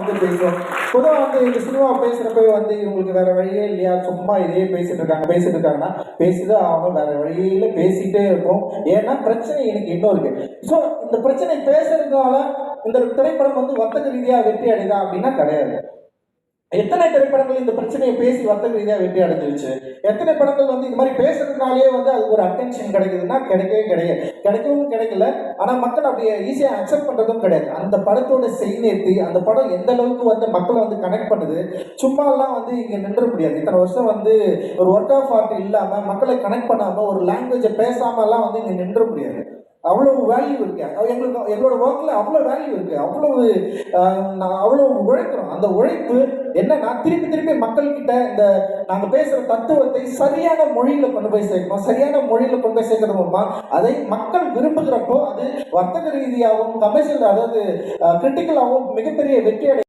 வந்து பேசுவோம் பொதுவாக வந்து இந்த சினிமா பேசுகிறப்ப வந்து இவங்களுக்கு வேற வழியே இல்லையா? சும்மா இதே பேசிட்டு இருக்காங்க பேசிட்டு இருக்காங்கன்னா பேசிதான் அவங்க வேற வழியில பேசிட்டே இருக்கும் ஏன்னா பிரச்சனை எனக்கு இன்னும் இருக்கு. ஸோ இந்த பிரச்சனை பேசுறதுனால இந்த திரைப்படம் வந்து வர்த்தக ரீதியாக வெற்றி அடைதா அப்படின்னா கிடையாது. எத்தனை திரைப்படங்கள் இந்த பிரச்சனையை பேசி வர்த்தக ரீதியாக வெற்றி அடைஞ்சிருச்சு? எத்தனை படங்கள் வந்து இந்த மாதிரி பேசுறதுனாலே வந்து அதுக்கு ஒரு அட்டென்ஷன் கிடைக்குதுன்னா கிடைக்கவே கிடையாது. கிடைக்கவும் கிடைக்கல. ஆனால் மக்கள் அப்படியே ஈஸியாக அக்செப்ட் பண்ணுறதும் கிடையாது. அந்த படத்தோட செய்நேர்த்தி அந்த படம் எந்த அளவுக்கு வந்து மக்களை வந்து கனெக்ட் பண்ணுது சும்மாலாம் வந்து இங்கே நின்ற முடியாது. இத்தனை வருஷம் வந்து ஒரு ஒர்க் ஆஃப் ஆர்ட் இல்லாமல் மக்களை கனெக்ட் பண்ணாமல் ஒரு லாங்குவேஜை பேசாமலாம் வந்து இங்கே நின்ற முடியாது. அவ்வளவு வேல்யூ இருக்கு. எங்களுக்கு எங்களோட ஒர்க்கில் அவ்வளோ வேல்யூ இருக்கு. அவ்வளவு நாங்கள் அவ்வளோ உழைக்கிறோம். அந்த உழைப்பு என்னன்னா திருப்பி திருப்பி மக்கள்கிட்ட இந்த நாங்கள் பேசுகிற தத்துவத்தை சரியான மொழியில் கொண்டு போய் சேர்க்கணும்? சரியான மொழியில் கொண்டு போய் சேர்க்கிறது மூலமா அதை மக்கள் விரும்புகிறப்போ அது வர்த்தக ரீதியாகவும் கமர்ஷியல் அதாவது கிரிட்டிக்கலாகவும் மிகப்பெரிய வெற்றி அடை